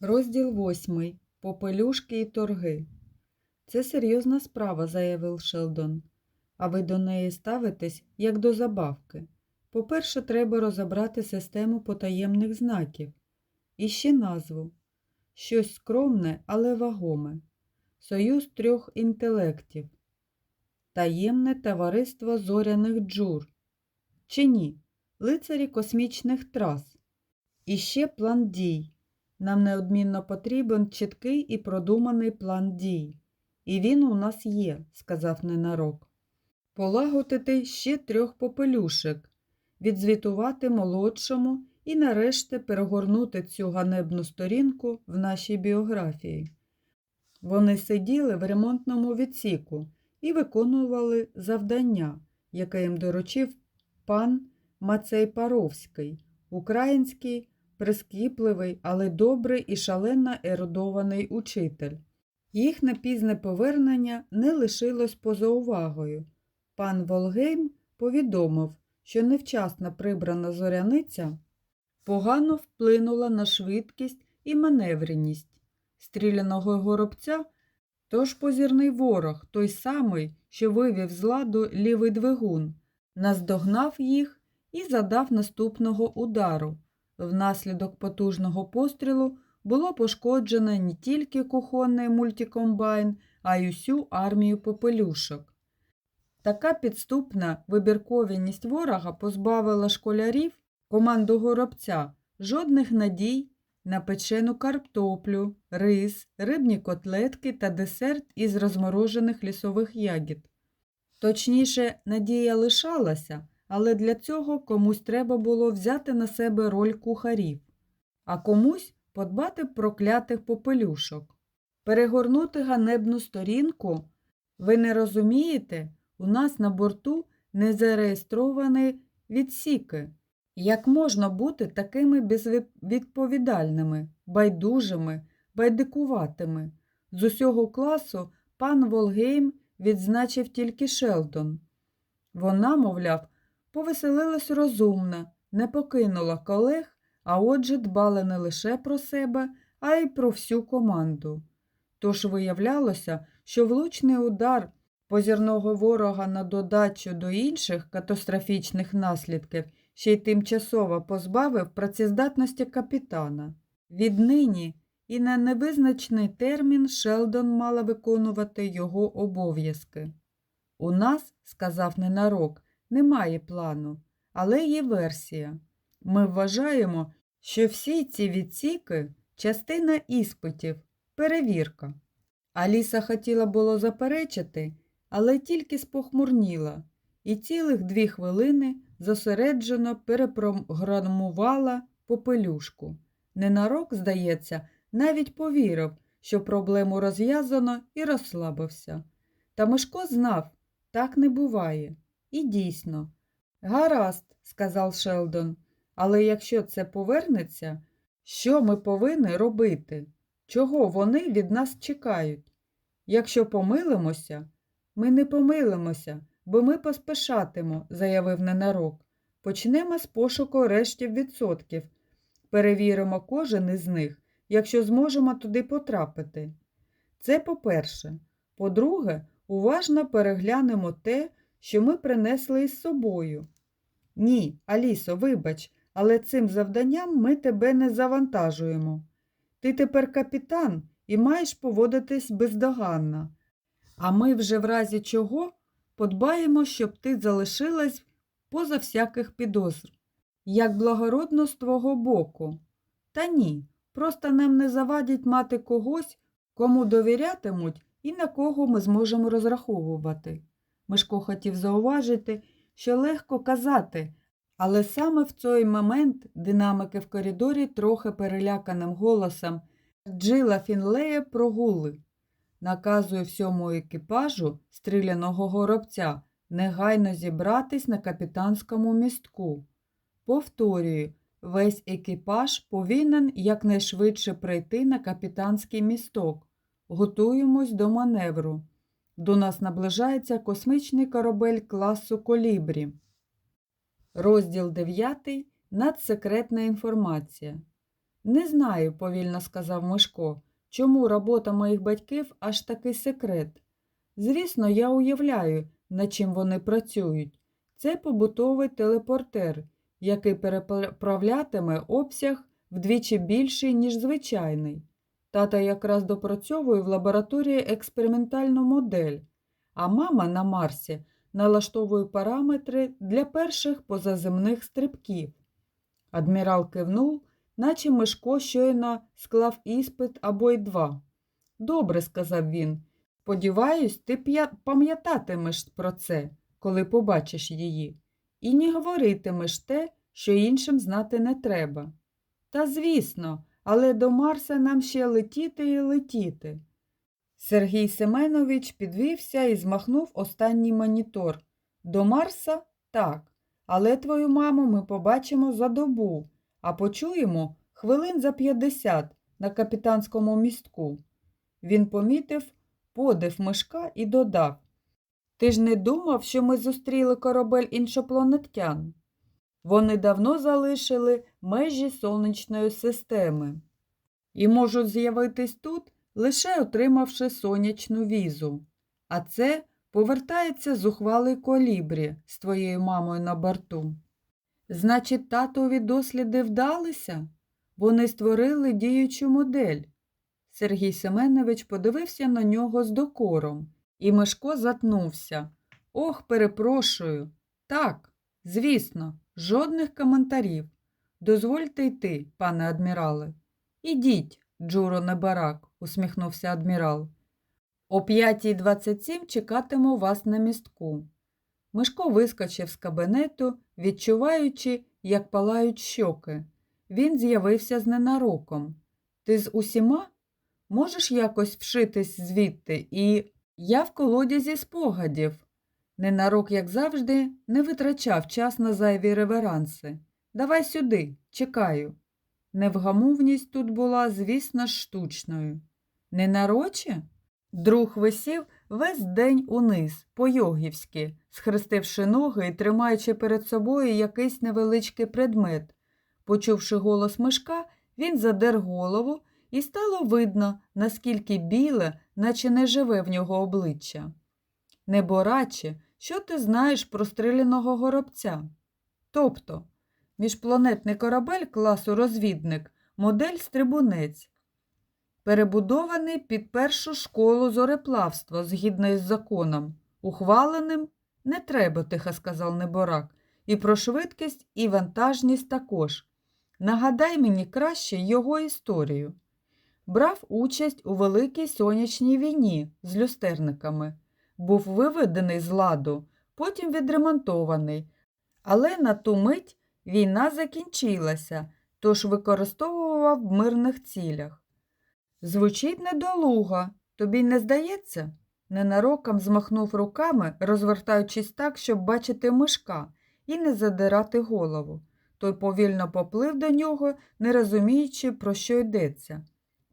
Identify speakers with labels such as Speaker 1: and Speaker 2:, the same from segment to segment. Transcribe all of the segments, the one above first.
Speaker 1: Розділ восьмий. Попелюшки і торги. Це серйозна справа, заявив Шелдон. А ви до неї ставитесь як до забавки. По-перше, треба розібрати систему потаємних знаків. І ще назву. Щось скромне, але вагоме. Союз трьох інтелектів. Таємне товариство зоряних джур. Чи ні? Лицарі космічних трас. І ще план дій. Нам неодмінно потрібен чіткий і продуманий план дій. І він у нас є, сказав ненарок. Полагодити ще трьох попелюшек, відзвітувати молодшому і нарешті перегорнути цю ганебну сторінку в нашій біографії. Вони сиділи в ремонтному відсіку і виконували завдання, яке їм доручив пан Мацей Паровський, український прискіпливий, але добрий і шалено ерудований учитель. Їхнє пізне повернення не лишилось поза увагою. Пан Волгейм повідомив, що невчасно прибрана зоряниця погано вплинула на швидкість і маневреність стріляного горобця, тож позірний ворог, той самий, що вивів з ладу лівий двигун, наздогнав їх і задав наступного удару. Внаслідок потужного пострілу було пошкоджено не тільки кухонний мультикомбайн, а й усю армію попелюшок. Така підступна вибірковість ворога позбавила школярів команду горобця жодних надій на печену картоплю, рис, рибні котлетки та десерт із розморожених лісових ягід. Точніше, надія лишалася, але для цього комусь треба було взяти на себе роль кухарів, а комусь подбати про клятих попелюшок. Перегорнути ганебну сторінку. Ви не розумієте, у нас на борту не зареєстровані відсіки. Як можна бути такими безвідповідальними, байдужими, байдикуватими? З усього класу пан Волгейм відзначив тільки Шелдон. Вона, мовляв, повеселилась розумно, не покинула колег, а отже дбала не лише про себе, а й про всю команду. Тож виявлялося, що влучний удар позірного ворога на додачу до інших катастрофічних наслідків ще й тимчасово позбавив працездатності капітана. Віднині і на невизначений термін Шелдон мала виконувати його обов'язки. У нас, сказав ненарок, немає плану, але є версія. Ми вважаємо, що всі ці відсіки частина іспитів, перевірка. Аліса хотіла було заперечити, але тільки спохмурніла і цілих дві хвилини зосереджено перепрограмувала попелюшку. Ненарок, здається, навіть повірив, що проблему розв'язано і розслабився. Та Мишко знав, так не буває. І дійсно. Гаразд, сказав Шелдон, але якщо це повернеться, що ми повинні робити? Чого вони від нас чекають? Якщо помилимося, ми не помилимося, бо ми поспешатимо, заявив ненарок. Почнемо з пошуку рештів відсотків. Перевіримо кожен із них, якщо зможемо туди потрапити. Це по-перше. По-друге, уважно переглянемо те, що ми принесли із собою. Ні, Алісо, вибач, але цим завданням ми тебе не завантажуємо. Ти тепер капітан і маєш поводитись бездоганно. А ми вже в разі чого подбаємо, щоб ти залишилась поза всяких підозр. Як благородно з твого боку. Та ні, просто нам не завадять мати когось, кому довірятимуть і на кого ми зможемо розраховувати. Мишко хотів зауважити, що легко казати, але саме в цей момент динамики в коридорі трохи переляканим голосом Джила Фінлея прогули. Наказує всьому екіпажу стріляного горобця негайно зібратись на капітанському містку. Повторюю, весь екіпаж повинен якнайшвидше прийти на капітанський місток. Готуємось до маневру. До нас наближається космічний корабель класу Колібрі. Розділ 9. Надсекретна інформація. Не знаю, повільно сказав Мишко, чому робота моїх батьків аж такий секрет. Звісно, я уявляю, над чим вони працюють. Це побутовий телепортер, який переправлятиме обсяг вдвічі більший, ніж звичайний. Тата якраз допрацьовує в лабораторії експериментальну модель, а мама на Марсі налаштовує параметри для перших позаземних стрибків. Адмірал кивнув, наче Мишко щойно склав іспит або й два. Добре, сказав він. Сподіваюсь, ти пам'ятатимеш про це, коли побачиш її, і не говоритимеш те, що іншим знати не треба. Та звісно, але до Марса нам ще летіти і летіти. Сергій Семенович підвівся і змахнув останній монітор. До Марса так, але твою маму ми побачимо за добу, а почуємо хвилин за 50 на капітанському містку. Він помітив подив мишка і додав Ти ж не думав, що ми зустріли корабель іншопланетян? Вони давно залишили межі сонячної системи і можуть з'явитись тут, лише отримавши сонячну візу. А це повертається зухвалий колібрі з твоєю мамою на борту. Значить, татові досліди вдалися? Вони створили діючу модель. Сергій Семенович подивився на нього з докором, і Мишко затнувся. Ох, перепрошую. Так, звісно, жодних коментарів. Дозвольте йти, пане адмірале. Ідіть, Джуро Небарак, усміхнувся адмірал. О 5.27 чекатиму вас на містку. Мишко вискочив з кабінету, відчуваючи, як палають щоки. Він з'явився з ненароком. Ти з усіма? Можеш якось вшитись звідти і. Я в колодязі спогадів. Ненарок, як завжди, не витрачав час на зайві реверанси. Давай сюди, чекаю. Невгамовність тут була, звісно, штучною. Ненароче? Друг висів весь день униз, по-йогівськи, схрестивши ноги і тримаючи перед собою якийсь невеличкий предмет. Почувши голос мишка, він задер голову, і стало видно, наскільки біле, наче не живе в нього обличчя. Небораче, що ти знаєш про стріляного горобця? Тобто, міжпланетний корабель класу розвідник, модель стрибунець, перебудований під першу школу зореплавства згідно із законом, ухваленим не треба, тихо сказав Неборак, і про швидкість і вантажність також. Нагадай мені краще його історію. Брав участь у Великій сонячній війні з люстерниками, був виведений з ладу, потім відремонтований, але на ту мить війна закінчилася, тож використовував в мирних цілях. Звучить недолуга, тобі не здається? Ненароком змахнув руками, розвертаючись так, щоб бачити мишка і не задирати голову. Той повільно поплив до нього, не розуміючи, про що йдеться.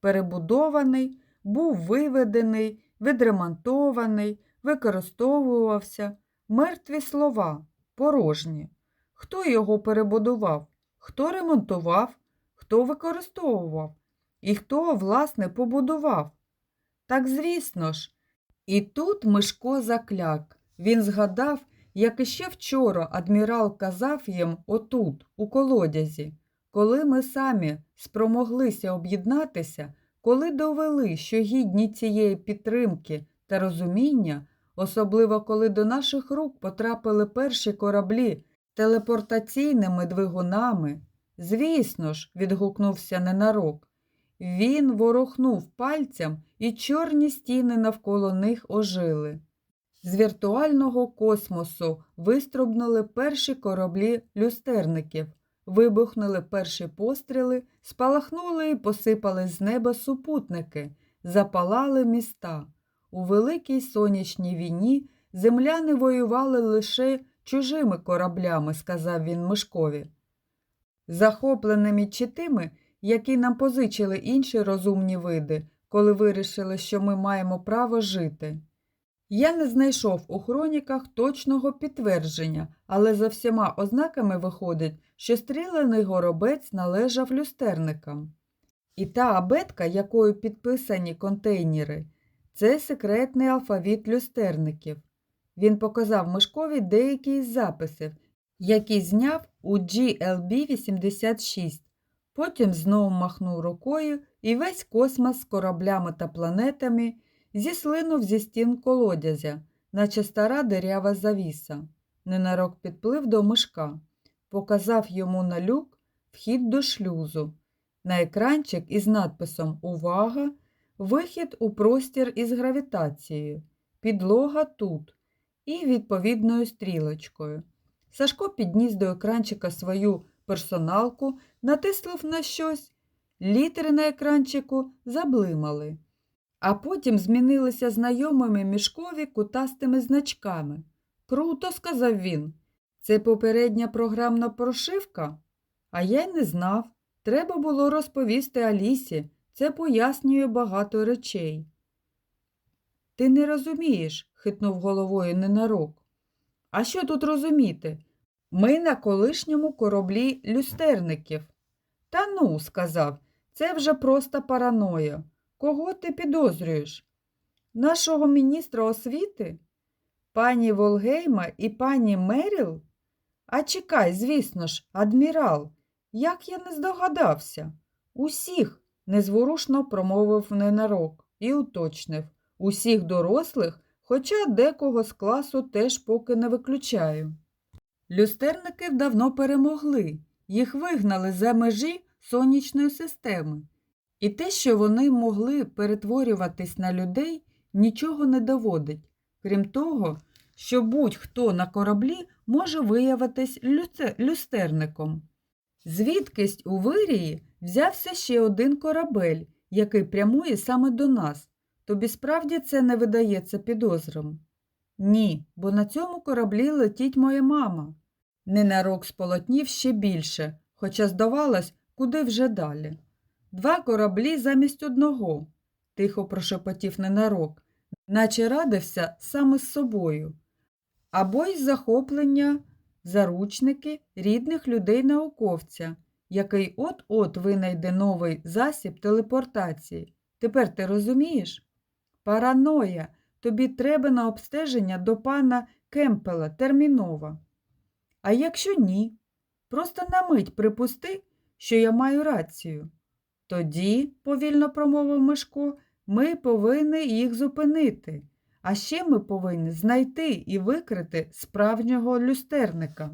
Speaker 1: Перебудований, був виведений, відремонтований, використовувався. Мертві слова, порожні. Хто його перебудував? Хто ремонтував? Хто використовував? І хто, власне, побудував? Так звісно ж. І тут Мишко закляк. Він згадав, як іще вчора адмірал казав їм отут, у колодязі, коли ми самі спромоглися об'єднатися, коли довели, що гідні цієї підтримки та розуміння, особливо коли до наших рук потрапили перші кораблі телепортаційними двигунами, звісно ж, відгукнувся ненарок. Він ворухнув пальцем, і чорні стіни навколо них ожили. З віртуального космосу виструбнули перші кораблі люстерників, вибухнули перші постріли, спалахнули і посипали з неба супутники, запалали міста. У Великій сонячній війні земляни воювали лише чужими кораблями, сказав він Мишкові. Захопленими чи тими, які нам позичили інші розумні види, коли вирішили, що ми маємо право жити. Я не знайшов у хроніках точного підтвердження, але за всіма ознаками виходить, що стрілений горобець належав люстерникам. І та абетка, якою підписані контейнери, це секретний алфавіт люстерників. Він показав Мишкові деякі із записів, які зняв у GLB-86. Потім знову махнув рукою і весь космос з кораблями та планетами зіслинув зі стін колодязя, наче стара дерява завіса. Ненарок підплив до мишка, показав йому на люк вхід до шлюзу. На екранчик із надписом Увага! Вихід у простір із гравітацією. Підлога тут і відповідною стрілочкою. Сашко підніс до екранчика свою персоналку, натиснув на щось. Літери на екранчику заблимали, а потім змінилися знайомими мішкові кутастими значками. Круто, сказав він. Це попередня програмна прошивка? А я й не знав. Треба було розповісти Алісі. Це пояснює багато речей. Ти не розумієш, хитнув головою ненарок. А що тут розуміти? Ми на колишньому кораблі люстерників. Та ну, сказав, це вже просто параноя. Кого ти підозрюєш? Нашого міністра освіти? Пані Волгейма і пані Меріл? А чекай, звісно ж, адмірал, як я не здогадався? Усіх, незворушно промовив ненарок і уточнив. Усіх дорослих, хоча декого з класу теж поки не виключаю. Люстерники давно перемогли, їх вигнали за межі сонячної системи. І те, що вони могли перетворюватись на людей, нічого не доводить, крім того, що будь-хто на кораблі може виявитись люстерником. Звідкись у вирії взявся ще один корабель, який прямує саме до нас. Тобі справді це не видається підозром? Ні, бо на цьому кораблі летить моя мама. Ненарок сполотнів ще більше, хоча здавалось, куди вже далі. Два кораблі замість одного, тихо прошепотів ненарок, наче радився саме з собою. Або й захоплення заручники рідних людей-науковця, який от-от винайде новий засіб телепортації. Тепер ти розумієш? Параноя, тобі треба на обстеження до пана Кемпела терміново. А якщо ні, просто на мить припусти, що я маю рацію. Тоді, повільно промовив Мишко, ми повинні їх зупинити. А ще ми повинні знайти і викрити справжнього люстерника.